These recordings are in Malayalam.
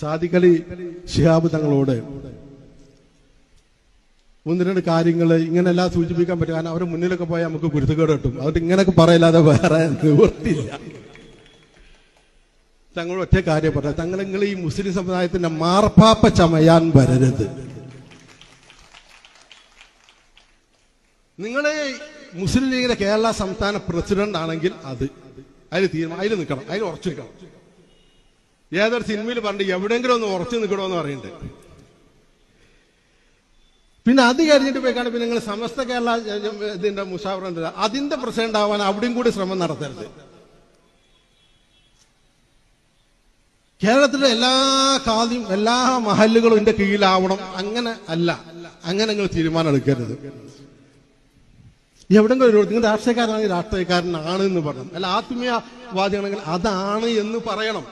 സാദിഖലി ഷിഹാബ് തങ്ങളോട് ഒന്ന് രണ്ട് കാര്യങ്ങൾ ഇങ്ങനെല്ലാം സൂചിപ്പിക്കാൻ പറ്റും. കാരണം അവരുടെ മുന്നിലൊക്കെ പോയാൽ നമുക്ക് കുരുത്തുകേട് കിട്ടും. അതുകൊണ്ട് ഇങ്ങനെയൊക്കെ പറയില്ലാതെ വേറെ നിവൃത്തിയില്ല. തങ്ങൾ ഒറ്റ കാര്യം പറയാം തങ്ങൾ നിങ്ങൾ ഈ മുസ്ലിം സമുദായത്തിന്റെ മാർപ്പാപ്പ ചമയാൻ വരരുത്. നിങ്ങളെ മുസ്ലിം ലീഗിന്റെ കേരള സംസ്ഥാന പ്രസിഡന്റ് ആണെങ്കിൽ അത്. അതിൽ തീരുമാനം അതിൽ നിൽക്കണം. അതിൽ ഉറച്ചു നിൽക്കണം. ഏതൊരു സിനിമയിൽ പറഞ്ഞു എവിടെയെങ്കിലും ഒന്ന് ഉറച്ചു നിൽക്കണമെന്ന് പറയുന്നുണ്ട്. പിന്നെ അത് കഴിഞ്ഞിട്ട് പോയിക്കാണ് പിന്നെ നിങ്ങൾ സമസ്ത കേരള ഇതിന്റെ മുഷാവറുണ്ട് അതിന്റെ പ്രസിഡന്റ് ആവാൻ അവിടെയും കൂടി ശ്രമം നടത്തരുത്. കേരളത്തിലെ എല്ലാ കാതിയും എല്ലാ മഹല്ലുകളും എന്റെ കീഴിലാവണം. അങ്ങനെ അല്ല. അങ്ങനെ നിങ്ങൾ തീരുമാനം എടുക്കരുത്. എവിടെങ്കിലും ഒരു നിങ്ങൾ രാഷ്ട്രീയക്കാരനാണെങ്കിൽ രാഷ്ട്രീയക്കാരനാണ് എന്ന് പറയണം അല്ല ആത്മീയവാദിയാണെങ്കിൽ അതാണ് എന്ന് പറയണം.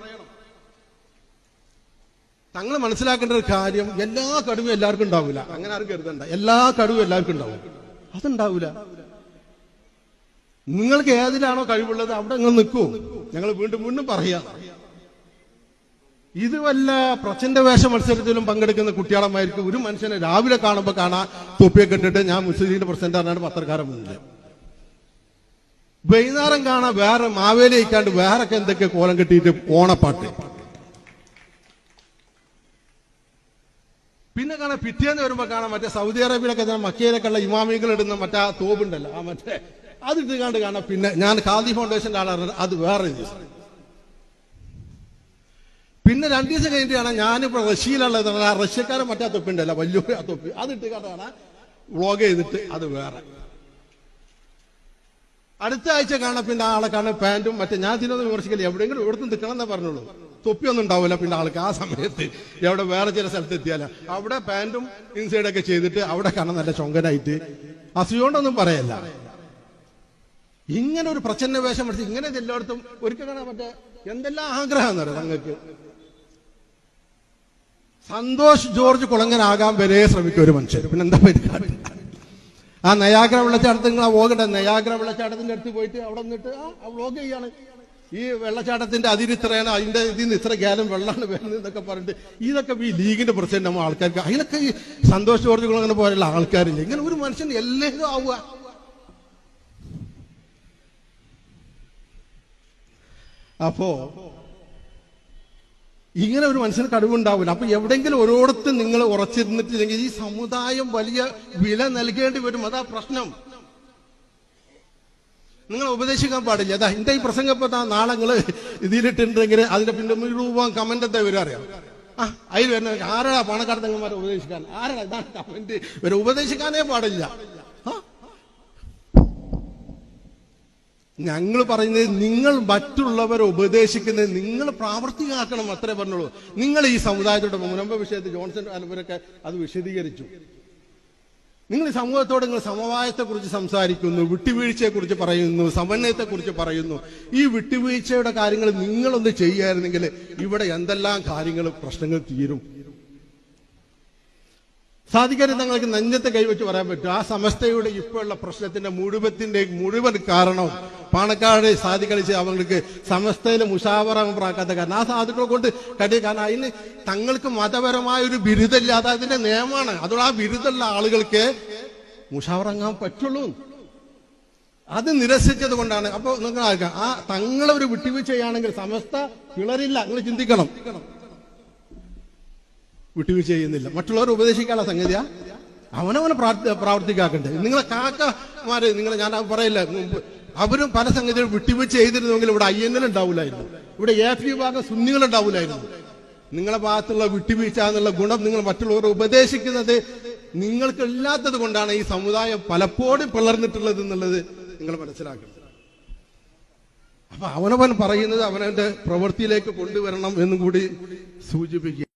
തങ്ങൾ മനസ്സിലാക്കേണ്ട ഒരു കാര്യം എല്ലാ കടുവും എല്ലാവർക്കും ഉണ്ടാവില്ല അങ്ങനെ ആരും കരുതണ്ട. എല്ലാ കടുവും എല്ലാവർക്കും ഉണ്ടാവും. അതുണ്ടാവില്ല നിങ്ങൾക്ക് ഏതിലാണോ കഴിവുള്ളത് അവിടെ നിങ്ങൾ നിൽക്കൂ. ഞങ്ങൾ വീണ്ടും വീണ്ടും പറയാം. ഇത് വല്ല വേഷ മത്സരത്തിലും പങ്കെടുക്കുന്ന കുട്ടികളമായിരിക്കും ഒരു മനുഷ്യനെ രാവിലെ കാണുമ്പോൾ കാണാ തൊപ്പിയൊക്കെ ഇട്ടിട്ട് ഞാൻ മുസ്ലിം പ്രസിഡന്റാണ് പത്രക്കാരൻ മുന്നിൽ വൈകുന്നേരം കാണാൻ വേറെ മാവേലി ഇക്കാണ്ട് വേറെ എന്തൊക്കെ കോലം കെട്ടിയിട്ട് ഓണപ്പാട്ട്. കാണാൻ പിറ്റേന്ന് വരുമ്പോ കാണാം മറ്റേ സൗദി അറേബ്യയിലൊക്കെ ഞാൻ മക്കയിലൊക്കെ ഉള്ള ഇമാമികൾ ഇടുന്ന മറ്റേ ആ തോബുണ്ടല്ലോ ആ മറ്റേ അത് ഇട്ട് കണ്ട് കാണാം പിന്നെ ഞാൻ ഖാദി ഫൗണ്ടേഷന്റെ ആളാണ് അത് വേറെ പിന്നെ രണ്ടു ദിവസം കഴിഞ്ഞിട്ടാണ് ഞാനിപ്പോ റഷ്യയിലുള്ളത് റഷ്യക്കാരൻ മറ്റേ ആ തൊപ്പി ഉണ്ടല്ലോ വലിയൊരു ആ തൊപ്പി. അത് ഇട്ട് കണ്ടാണ് വ്ളോഗ് ചെയ്തിട്ട് അത് വേറെ. അടുത്ത ആഴ്ച കാണാം പിന്നെ ആളെ കാണാൻ പാന്റും മറ്റേ ഞാൻ ഇതിനൊന്നും വിമർശിക്കില്ല എവിടെയെങ്കിലും ഇവിടുന്ന് നിൽക്കണം എന്നേ പറഞ്ഞുള്ളൂ. തൊപ്പിയൊന്നും ഉണ്ടാവില്ല പിന്നെ ആൾക്ക് ആ സമയത്ത്. എവിടെ വേറെ ചില സ്ഥലത്ത് എത്തിയാല. അവിടെ പാന്റും ഇൻസൈഡൊക്കെ ചെയ്തിട്ട് അവിടെ കാണാൻ നല്ല ചൊങ്കനായിട്ട്. അസുഖോണ്ടൊന്നും പറയല്ല. ഇങ്ങനെ ഒരു പ്രച്ഛന്ന വേഷം പഠിച്ച് ഇങ്ങനെ എല്ലായിടത്തും ഒരിക്കൽ കാണാൻ പറ്റേ? എന്തെല്ലാം ആഗ്രഹം എന്ന് എന്നറിയാം തങ്ങൾക്ക്? സന്തോഷ് ജോർജ് കുളങ്ങനാകാൻ വരെ ശ്രമിക്കും ഒരു മനുഷ്യർ പിന്നെ എന്താ പരിപാടി? ആ നയാഗ്ര വെള്ളച്ചാട്ടത്തിൽ നിങ്ങൾ ആ പോകണ്ട നയാഗ്ര വെള്ളച്ചാട്ടത്തിന്റെ അടുത്ത് പോയിട്ട് അവിടെ നിന്നിട്ട് ആ വ്ലോഗ് ചെയ്യാണ്. ഈ വെള്ളച്ചാട്ടത്തിന്റെ അതിരിത്രയാണ് അതിന്റെ ഇതിൽ നിന്ന് ഇത്ര ഗ്യാലം വെള്ളമാണ് വരുന്നത് എന്നൊക്കെ പറഞ്ഞിട്ട് ഇതൊക്കെ ഈ ലീഗിന്റെ പ്രസിഡന്റ് നമ്മൾ ആൾക്കാർക്ക് അതിലൊക്കെ ഈ സന്തോഷ് ജോർജുകൾ അങ്ങനെ പോലുള്ള ആൾക്കാരില്ല. ഇങ്ങനെ ഒരു മനുഷ്യൻ എല്ലാവരും ആവുക. അപ്പോ ഇങ്ങനെ ഒരു മനുഷ്യന് കഴിവുണ്ടാവില്ല അപ്പൊ എവിടെയെങ്കിലും ഓരോടത്ത് നിങ്ങൾ ഉറച്ചിരുന്നിട്ടില്ലെങ്കിൽ ഈ സമുദായം വലിയ വില നൽകേണ്ടി വരും. അതാ പ്രശ്നം. നിങ്ങൾ ഉപദേശിക്കാൻ പാടില്ല. അതാ എന്റെ ഈ പ്രസംഗം ഇപ്പൊ നാളെ നിങ്ങൾ ഇതിലിട്ടുണ്ടെങ്കിൽ അതിന്റെ പിന്നെ രൂപ കമന്റ് എന്താ വരും അറിയാം? ആ അതിൽ വരുന്ന ആരാ പണക്കാട് ഉപദേശിക്കാൻ? ആരാ ഇതാണ് കമന്റ് ഇവരെ ഉപദേശിക്കാനേ പാടില്ല. ഞങ്ങൾ പറയുന്നത് നിങ്ങൾ മറ്റുള്ളവരെ ഉപദേശിക്കുന്നത് നിങ്ങൾ പ്രാവർത്തികമാക്കണം അത്രേ പറഞ്ഞുള്ളൂ. നിങ്ങൾ ഈ സമുദായത്തോടെ മുനമ്പ വിഷയത്തിൽ ജോൺസൺ അവരൊക്കെ അത് വിശദീകരിച്ചു. നിങ്ങൾ സമൂഹത്തോട് നിങ്ങൾ സമവായത്തെ കുറിച്ച് സംസാരിക്കുന്നു വിട്ടുവീഴ്ചയെക്കുറിച്ച് പറയുന്നു സമന്വയത്തെ കുറിച്ച് പറയുന്നു. ഈ വിട്ടുവീഴ്ചയുടെ കാര്യങ്ങൾ നിങ്ങളൊന്ന് ചെയ്യായിരുന്നെങ്കിൽ ഇവിടെ എന്തെല്ലാം കാര്യങ്ങൾ പ്രശ്നങ്ങൾ തീരും? സാധിക്കാതെ തങ്ങൾക്ക് നഞ്ഞത്തെ കൈവച്ച് പറയാൻ പറ്റും. ആ സമസ്തയുടെ ഇപ്പോഴുള്ള പ്രശ്നത്തിന്റെ മുഴുവത്തിന്റെ മുഴുവൻ കാരണം പാണക്കാട് സാധിക്കളിച്ച് അവർക്ക് സമസ്തയിലെ മുഷാവറ പ്രാക്കാത്ത കാരണം. ആ സാധുക്കളെ കൊണ്ട് കഴിയും കാരണം അതിന് തങ്ങൾക്ക് മതപരമായ ഒരു ബിരുദമില്ല അത് അതിന്റെ നിയമമാണ്. അതുകൊണ്ട് ആ ബിരുദമുള്ള ആളുകൾക്ക് മുഷാവറങ്ങാൻ പറ്റുള്ളൂ. അത് നിരസിച്ചത് കൊണ്ടാണ്. അപ്പൊ നിങ്ങൾ ആ തങ്ങളെ ഒരു വിട്ടുവീഴ്ചയാണെങ്കിൽ സമസ്ത പിളരില്ല. നിങ്ങൾ ചിന്തിക്കണം. വിട്ടുവീഴ്ച ചെയ്യുന്നില്ല. മറ്റുള്ളവർ ഉപദേശിക്കാനുള്ള സംഗതിയാ? അവനവനെ പ്രാവർത്തിക്കാക്കണ്ടേ. നിങ്ങളെ കാക്കമാര് നിങ്ങൾ ഞാൻ പറയില്ല. അവരും പല സംഗതികളും വിട്ടുവീഴ്ച ചെയ്തിരുന്നെങ്കിൽ ഇവിടെ ഐ എൻ എൽ ഉണ്ടാവില്ലായിരുന്നു ഇവിടെ പി വിഭാഗം സുന്നികൾ ഉണ്ടാവില്ലായിരുന്നു നിങ്ങളെ ഭാഗത്തുള്ള വിട്ടുവീഴ്ച എന്നുള്ള ഗുണം നിങ്ങൾ മറ്റുള്ളവർ ഉപദേശിക്കുന്നത് നിങ്ങൾക്ക് ഇല്ലാത്തത് കൊണ്ടാണ് ഈ സമുദായം പലപ്പോഴും പിളർന്നിട്ടുള്ളത് എന്നുള്ളത് നിങ്ങൾ മനസ്സിലാക്കണം. അപ്പൊ അവനവൻ പറയുന്നത് അവനവന്റെ പ്രവൃത്തിയിലേക്ക് കൊണ്ടുവരണം എന്നും കൂടി സൂചിപ്പിക്കുക.